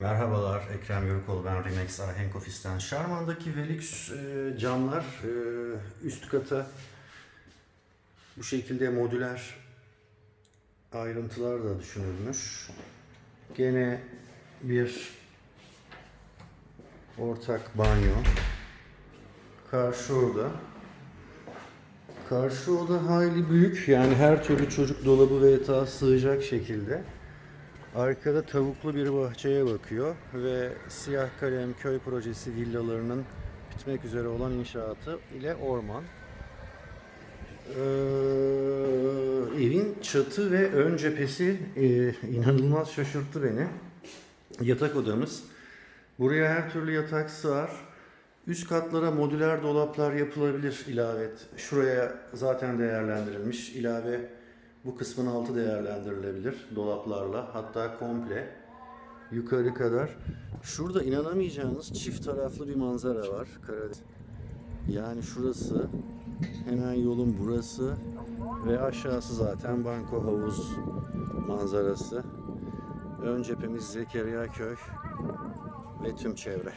Merhabalar, Ekrem Yörükoğlu ben Remax Ahenk Ofis'ten. Şarman'daki Velux e, camlar e, üst kata bu şekilde modüler ayrıntılar da düşünülmüş. Gene bir ortak banyo. Karşı oda. Karşı oda hayli büyük yani her türlü çocuk dolabı ve yatağa sığacak şekilde. Arkada tavuklu bir bahçeye bakıyor ve siyah kalem köy projesi villalarının bitmek üzere olan inşaatı ile orman. Ee, evin çatı ve ön cephesi e, inanılmaz şaşırttı beni. Yatak odamız. Buraya her türlü yatak sığar. Üst katlara modüler dolaplar yapılabilir ilave. Şuraya zaten değerlendirilmiş. İlave bu kısmın altı değerlendirilebilir dolaplarla. Hatta komple yukarı kadar. Şurada inanamayacağınız çift taraflı bir manzara var. Karadeniz. Yani şurası hemen yolun burası ve aşağısı zaten banko havuz manzarası. Ön cephemiz Zekeriya Köy ve tüm çevre.